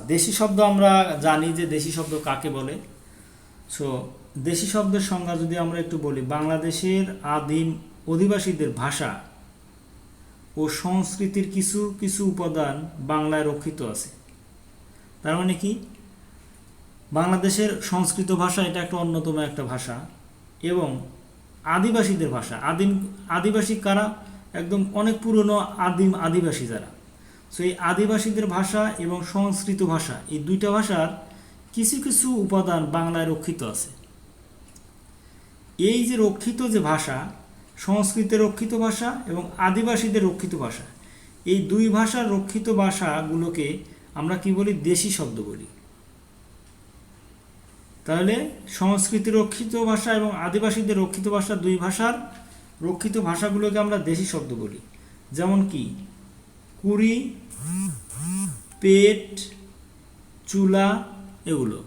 দেশি শব্দ আমরা জানি যে দেশি শব্দ কাকে বলে? সো দেশি শব্দের সংজ্ঞা যদি আমরা একটু বলি, বাংলাদেশের আদিম অধিবাসীদের ভাষা ও সংস্কৃতির কিছু কিছু উপাদান বাংলায় রক্ষিত আছে। তার মানে কি? বাংলাদেশের সংস্কৃত ভাষা এটা একটা অন্যতম একটা ভাষা এবং আদিবাসীদের ভাষা। আদিম, আদিবাসী কারা? একদম অনেক পুরনো আদিম আদিবাসী যারা। সো এই আদিবাসীদের ভাষা এবং সংস্কৃত ভাষা, এই দুইটা ভাষার কিছু কিছু উপাদান বাংলায় রক্ষিত আছে। এই যে রক্ষিত যে ভাষা সংস্কৃতের রক্ষিত ভাষা এবং আদিবাসীদের রক্ষিত ভাষা, এই দুই ভাষার রক্ষিত ভাষাগুলোকে আমরা কি বলি? দেশি শব্দ বলি। তাহলে সংস্কৃতি রক্ষিত ভাষা এবং আদিবাসীদের রক্ষিত ভাষা দুই ভাষার রক্ষিত ভাষাগুলোকে আমরা দেশি শব্দ বলি। যেমন কি? কুড়ি পেট চুলা এগুলো।